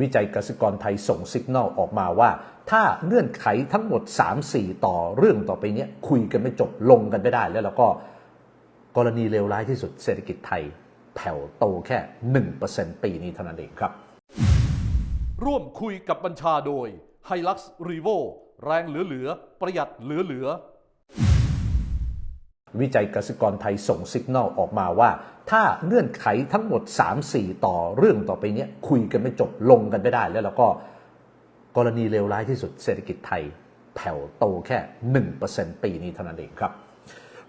วิจัยกสิกรไทยส่งสัญญาณออกมาว่า ถ้าเงื่อนไขทั้งหมด 3-4 ต่อเรื่องต่อไปนี้คุยกันไม่จบลงกันไม่ได้ แล้วเราก็กรณีเลวร้ายที่สุดเศรษฐกิจไทยแผ่วโตแค่ 1%ปีนี้เท่านั้นเองครับ ร่วมคุยกับบัญชาโดย h i l u x r e v o แรงเหลือ ๆ ประหยัดเหลือ ๆ วิจัยกสิกรไทยส่งสัญญาณออกมาว่า ถ้าเงื่อนไขทั้งหมด 3-4 ต่อเรื่องต่อไปนี้คุยกันไม่จบลงกันไม่ได้ แล้วเราก็กรณีเลวร้ายที่สุดเศรษฐกิจไทยแผ่วโตแค่ 1%ปีนี้เท่านั้นเองครับ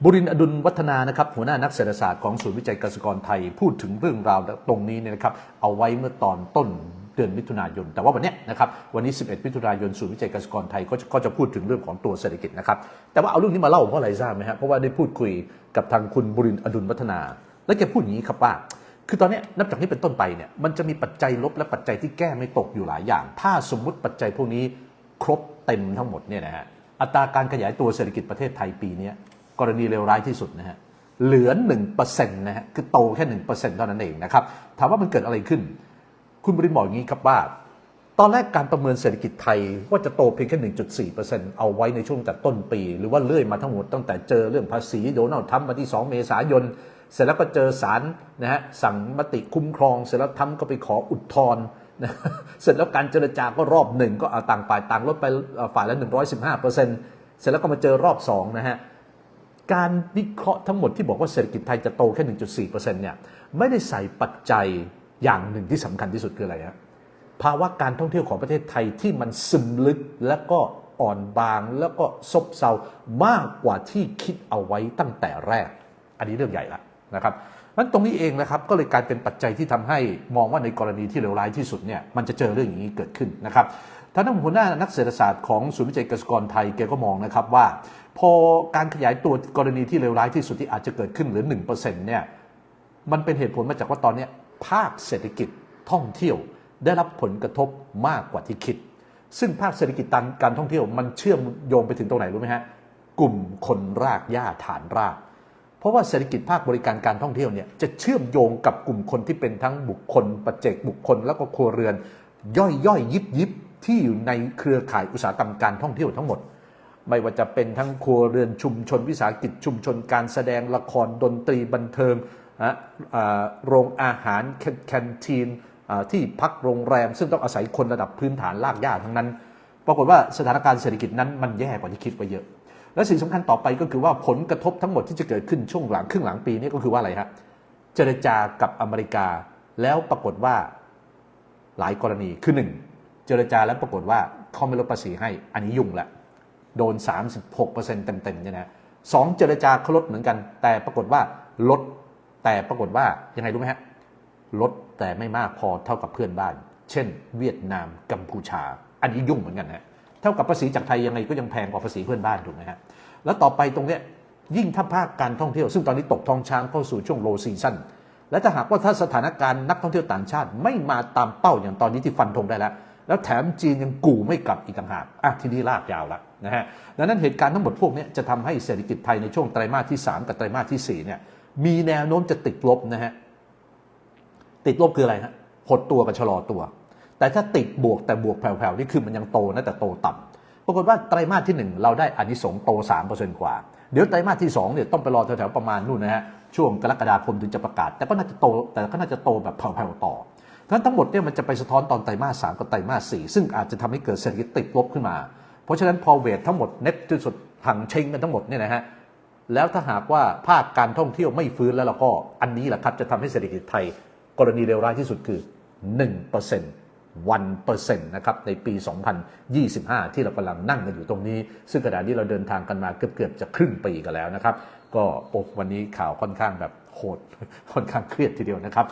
บุรินทร์อดุลวัฒนานะครับหัวหน้านักเศรษฐศาสตร์ของศูนย์วิจัยเกษตรกรไทยพูดถึงเรื่องราวตรงนี้เนี่ยนะครับเอาไว้เมื่อตอนต้น เดือนมิถุนายน แต่ว่าวันนี้นะครับวันนี้ 11 มิถุนายนศูนย์วิจัยเกษตรกรไทยก็จะก็จะพูดถึงเรื่องของตัวเศรษฐกิจนะครับแต่ว่าเอาเรื่องนี้มาเล่าเพราะอะไรทราบไหมฮะเพราะว่าได้พูดคุยกับทางคุณบุรินทร์อดุลวัฒนา แล้วแกพูดอย่างนี้ครับว่าคือตอนนี้นับจากนี้เป็นต้นไปเนี่ยมันจะมีปัจจัยลบและปัจจัยที่แก้ไม่ตกอยู่หลายอย่าง ถ้าสมมุติปัจจัยพวกนี้ครบเต็มทั้งหมดเนี่ยนะฮะอัตราการขยายตัวเศรษฐกิจประเทศไทยปีนี้กรณีเลวร้ายที่สุดนะฮะเหลือ1%นะฮะคือโตแค่ 1%เท่านั้นเองนะครับถามว่ามันเกิดอะไรขึ้น คุณบรินบอกอย่างนี้ครับว่า ตอนแรกการประเมินเศรษฐกิจไทยว่าจะโตเพียงแค่ 1.4%เอาไว้ในช่วงแต่ต้นปี หรือว่าเลื่อยมาทั้งหมดตั้งแต่เจอเรื่องภาษีโดนัลด์ทรัมป์มาที่ 2 เมษายน เสร็จแล้วก็เจอศาลนะฮะสั่งมติคุ้มครอง เสร็จแล้วทรัมป์ก็ไปขออุทธรณ์นะเสร็จแล้วการเจรจาก็รอบหนึ่งก็เอาต่างฝ่ายต่างลดไปฝ่ายละ 115%เสร็จแล้วก็มาเจอรอบสองนะฮะการวิเคราะห์ทั้งหมดที่บอกว่าเศรษฐกิจไทยจะโตแค่ 1.4%เนี่ยไม่ได้ใส่ปัจจัย อย่างหนึ่งที่สำคัญที่สุดคืออะไรฮะภาวะการท่องเที่ยวของประเทศไทยที่มันซึมลึกและก็อ่อนบางแล้วก็ซบเซามากกว่าที่คิดเอาไว้ตั้งแต่แรก อันนี้เรื่องใหญ่ละนะครับนั้นตรงนี้เองนะครับก็เลยกลายเป็นปัจจัยที่ทำให้มองว่าในกรณีที่เลวร้ายที่สุดเนี่ยมันจะเจอเรื่องอย่างนี้เกิดขึ้นนะครับท่านหัวหน้านักเศรษฐศาสตร์ของศูนย์วิจัยเกษตรกรไทยแกก็มองนะครับว่า พอการขยายตัวกรณีที่เลวร้ายที่สุดที่อาจจะเกิดขึ้นเหรือ1%เนี่ยมันเป็นเหตุผลมาจากว่าตอนเนี้ย ภาคเศรษฐกิจท่องเที่ยวได้รับผลกระทบมากกว่าที่คิด ซึ่งภาคเศรษฐกิจการการท่องเที่ยวมันเชื่อมโยงไปถึงตรงไหนรู้ไหมฮะกลุ่มคนรากหญ้าฐานราก เพราะว่าเศรษฐกิจภาคบริการการท่องเที่ยวเนี่ยจะเชื่อมโยงกับกลุ่มคนที่เป็นทั้งบุคคลปัจเจกบุคคลแล้วก็ครัวเรือน ย่อยย่อยยิบยิบที่อยู่ในเครือข่ายอุตสาหกรรมการท่องเที่ยวทั้งหมด ไม่ว่าจะเป็นทั้งครัวเรือนชุมชนวิสาหกิจชุมชนการแสดงละครดนตรีบันเทิง โรงอาหารแคนแคนทีนอ่าที่พักโรงแรม ซึ่งต้องอาศัยคนระดับพื้นฐานลากย่าทั้งนั้น ปรากฏว่าสถานการณ์เศรษฐกิจนั้นมันแย่กว่าที่คิดไปเยอะ และสิ่งสำคัญต่อไปก็คือว่าผลกระทบทั้งหมดที่จะเกิดขึ้นช่วงหลังครึ่งหลังปีนี้ก็คือว่าอะไรฮะเจรจากับอเมริกา แล้วปรากฏว่าหลายกรณีคือ 1 เจรจาแล้วปรากฏว่าเขาไม่ลดภาษีให้อันนี้ยุ่งละโดน 36%เต็มๆเนี่ยนะสองเจรจาเขาลดเหมือนกัน แต่ปรากฏว่าลด แต่ปรากฏว่ายังไงรู้ไหมฮะลดแต่ไม่มากพอเท่ากับเพื่อนบ้าน เช่น เวียดนามกัมพูชา อันนี้ยุ่งเหมือนกันนะเท่ากับภาษีจากไทยยังไงก็ยังแพงกว่าภาษีเพื่อนบ้านถูกไหมฮะแล้วต่อไปตรงเนี้ยยิ่งถ้าภาคการท่องเที่ยวซึ่งตอนนี้ตกทองช้างเข้าสู่ช่วงโลซีซั่นและถ้าหากว่าถ้าสถานการณ์นักท่องเที่ยวต่างชาติไม่มาตามเป้าอย่างตอนนี้ที่ฟันธงได้แล้ว แล้วแถมจีนยังกู่ไม่กลับอีกต่างหากอะทีนี้ลากยาวละนะฮะดังนั้นเหตุการณ์ทั้งหมดพวกนี้จะทำให้เศรษฐกิจไทยในช่วงไตรมาสที่ 3 กับไตรมาสที่4เนี่ย มีแนวโน้มจะติดลบนะฮะ ติดลบคืออะไรฮะหดตัวกับชะลอตัว แต่ถ้าติดบวกแต่บวกแผ่วๆนี่คือมันยังโตนะแต่โตต่ำปรากฏว่าไตรมาสที่ 1 เราได้อานิสงส์โต 3%กว่า เดี๋ยวไตรมาสที่2เนี่ยต้องไปรอแถวๆประมาณนู่นนะฮะช่วงกรกฎาคมถึงจะประกาศ แต่ก็น่าจะโตแต่ก็น่าจะโตแบบแผ่วๆต่อนั้นทั้งหมดเนี่ยมันจะไปสะท้อนตอนไตรมาสสามกับไตรมาสสี่ซึ่งอาจจะทำให้เกิดเศรษฐกิจติดลบขึ้นมา เพราะฉะนั้นพอเวททั้งหมดเน็ตที่สุดถังเชงกันทั้งหมดเนี่ยนะฮะ แล้วถ้าหากว่าภาคการท่องเที่ยวไม่ฟื้นแล้วเราก็อันนี้แหละครับจะทำให้เศรษฐกิจไทย กรณีเลวร้ายที่สุดคือ 1% 1%นะครับในปี 2025 ที่เรากำลังนั่งกันอยู่ตรงนี้ ซึ่งกระดานี้เราเดินทางกันมาเกือบๆจะครึ่งปีกันแล้วนะครับ ก็วันนี้ข่าวค่อนข้างแบบโหดค่อนข้างเครียดทีเดียวนะครับ